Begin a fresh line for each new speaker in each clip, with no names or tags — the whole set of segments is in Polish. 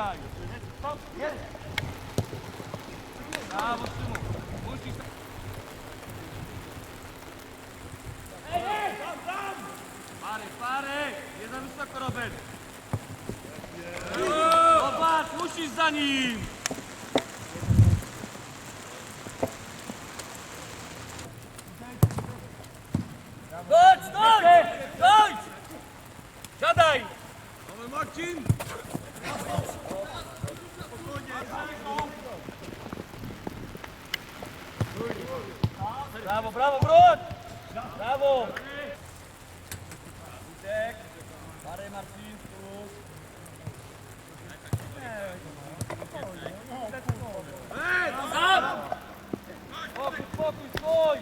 kraju. Stop, jest! Brawo, Szymon. Musisz... Ej, ej, tam, tam! Pary, pary! Nie musisz za nim! Chodź, chodź! Chodź! Siadaj! Mamy Marcin! Brawo, brawo, wróć! Brawo! Witek, parę Marcin, tu. Ej, tam! Spokój, spokój, stój!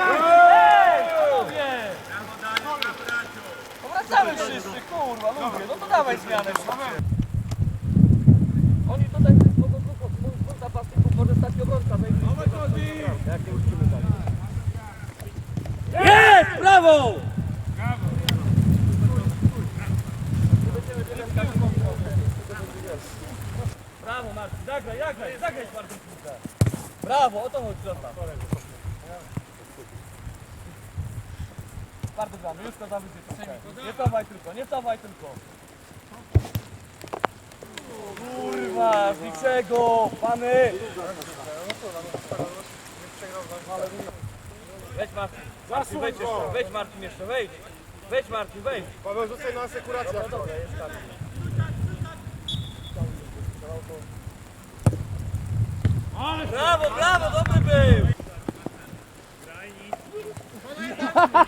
Ej, panowie! Powracamy wszyscy, kurwa, lubię, no to dawaj zmianę. Oni tutaj mój zapasników może stać obrońca. Jak nie uczciwy tak. Jest! Brawo! Brawo Marcin, zagraj, zagraj, zagraj Marcin. Brawo, o to chodzi zostaw. Bardzo gramy, już to zawydzie. Nie cofaj tylko, nie cofaj tylko. Kurwa, z niczego, pany! Wejdź Marcin, Marcin wejdź jeszcze, wejdź Marcin jeszcze, wejdź. Wejdź Marcin, wejdź.
Paweł, rzucaj na asekurację.
No dobra, jest tam. Brawo, brawo, dobry był!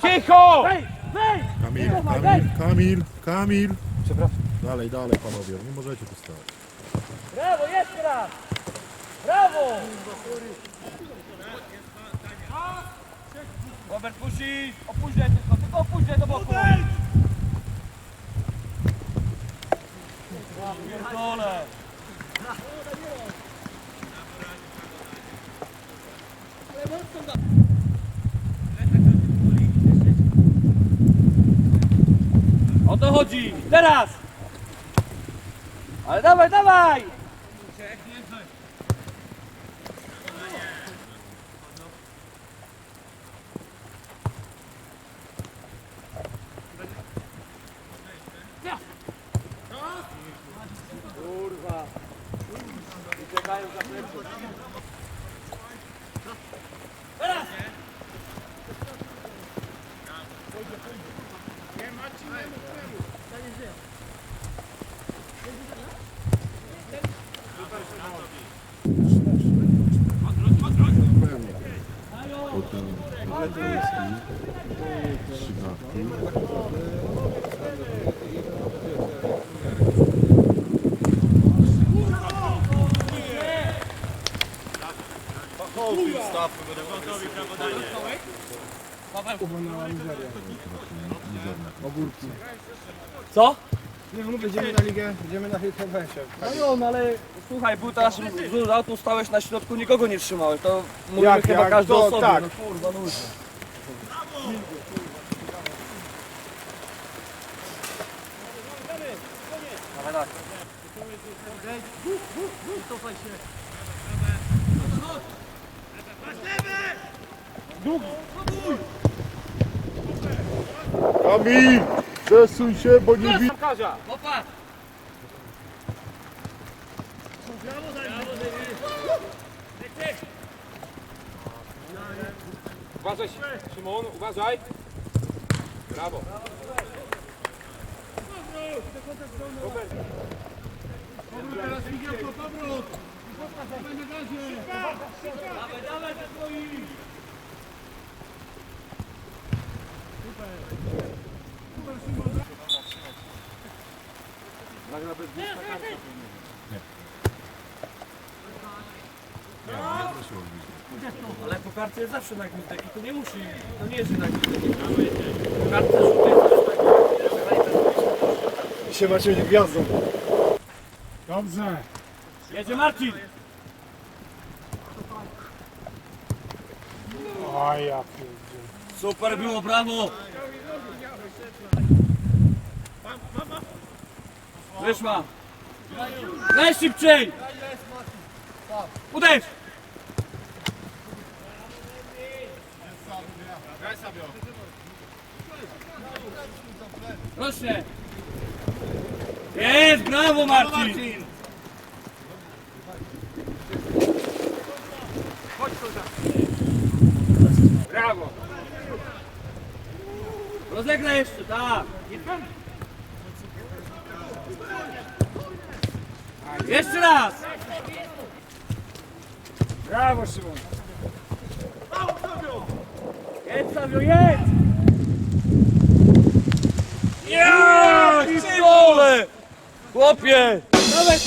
Cicho! Wejdź, wejdź!
Kamil, Kamil, Kamil, Kamil. Przepraszam. Dalej, dalej panowie, nie możecie tu stać.
Brawo, jeszcze raz! Brawo! Robert musi opóźniać tylko, tylko opóźniać do boku. Pierdolę. O to chodzi! Teraz! Ale dawaj, dawaj! Kurwa. Ubiegają za plecy. Co?
Nie mów, będziemy na ligę, będziemy na ligę wesie.
No jo, no ale słuchaj, teraz rzut autu, stałeś na środku, nikogo nie trzymałeś, to mówimy
Jak,
chyba
jak?
każdy
To tak.
no kurwa, no ludzie. Dawaj, dawaj.
Kamil, przesuń się, bo nie widzę.
Uważaj, Szymon, uważaj. Brawo.
Dawaj, dawaj, te twoi! Ale po kartce jest zawsze nagnitek i to nie musi, to nie jest nagnitek. Po kartce rzut jest zawsze nagnitek.
Dzisiaj macie być gwiazdą. Dobrze.
Jedzie Marcin!
Ja.
Super było, brawo! Wyszła! Najszybciej! Uderz! Proszę. Jest, brawo Marcin!
Brawo.
Rozegraj jeszcze, tak. Jeszcze raz!
Brawo, Szymon.
Jedź Savio, jedź! Ja! Cibole! Chłopie! Dawaj!